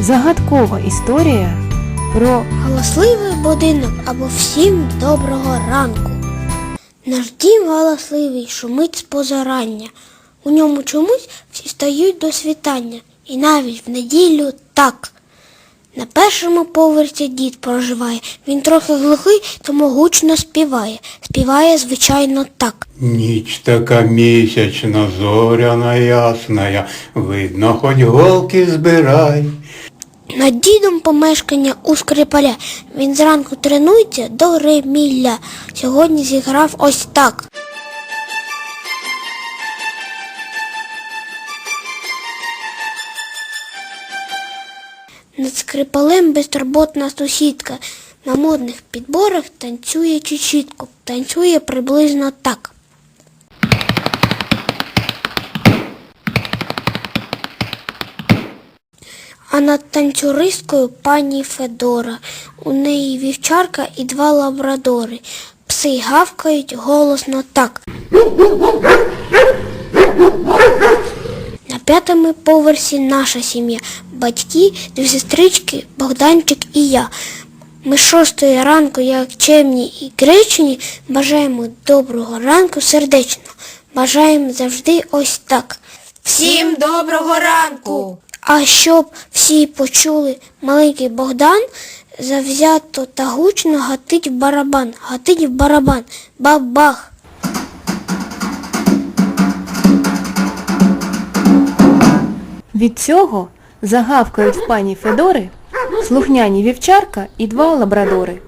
Загадкова історія про Галасливий будинок або всім доброго ранку. Наш дім галасливий шумить з позарання. У ньому чомусь всі стають до світання. І навіть в неділю так. На першому поверсі дід проживає. Він трохи глухий, тому гучно співає. Співає, звичайно, так. Ніч така місячна, зоряна ясная, видно, хоч голки збирай. Над дідом помешкання у скрипаля. Він зранку тренується до ремілля. Сьогодні зіграв ось так. Над скрипалем безтурботна сусідка. На модних підборах танцює чечітку. Танцює приблизно так. А над танцюристкою пані Федора. У неї вівчарка і два лабрадори. Пси гавкають голосно так. На п'ятому поверсі наша сім'я. Батьки, дві сестрички, Богданчик і я. Ми шостої ранку, як чемні і гречені, бажаємо доброго ранку сердечно. Бажаємо завжди ось так. Всім доброго ранку! А щоб всі почули, маленький Богдан завзято та гучно гатить в барабан, гатить в барабан, бах-бах. від цього загавкають в пані Федори слухняні вівчарка і два лабрадори.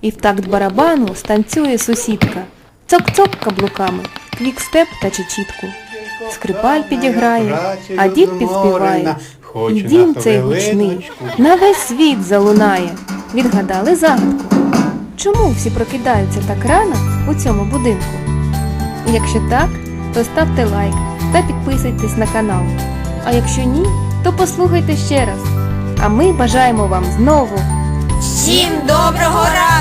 І в такт барабану станцює сусідка, цок-цок каблуками, квікстеп та чечітку. Скрипаль підіграє, а дід підспіває. І дім цей гучний на весь світ залунає. Відгадали загадку. Чому всі прокидаються так рано у цьому будинку? Якщо так, то ставте лайк та підписуйтесь на канал. А якщо ні, то послухайте ще раз. А ми бажаємо вам знову Всім доброго ранку!